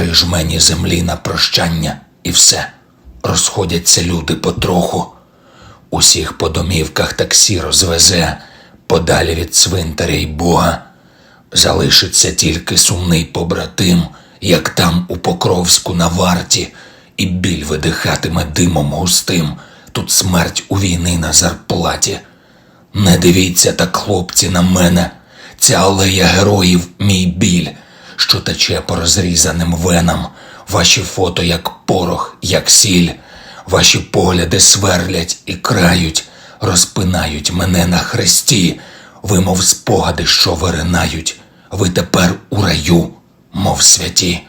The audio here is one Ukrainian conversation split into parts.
Три жмені землі на прощання і все. Розходяться люди потроху. Усіх по домівках таксі розвезе, подалі від цвинтаря й Бога. Залишиться тільки сумний побратим, як там у Покровську на варті, і біль видихатиме димом густим, тут смерть у війни на зарплаті. Не дивіться так, хлопці, на мене, ця алея героїв мій біль, що тече по розрізаним венам, ваші фото, як порох, як сіль, ваші погляди сверлять і крають, розпинають мене на хресті, ви, мов спогади, що виринають, ви тепер у раю, мов святі.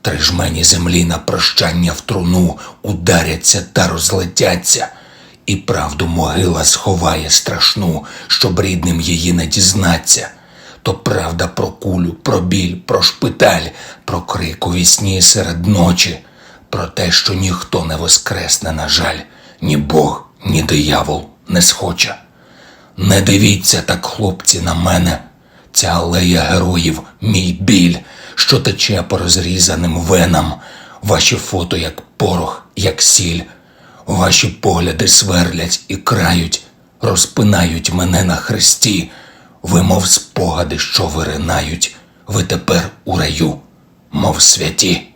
Три жмені землі на прощання в труну ударяться та розлетяться, і правду могила сховає страшну, щоб рідним її не дізнаться. То правда про кулю, про біль, про шпиталь, про крик у вісні серед ночі, про те, що ніхто не воскресне, на жаль, ні Бог, ні диявол не схоче. Не дивіться так, хлопці, на мене. Ця алея героїв, мій біль, що тече по розрізаним венам, ваші фото, як порох, як сіль, ваші погляди сверлять і крають, розпинають мене на хресті, ви, мов спогади, що виринають, ви тепер у раю, мов святі.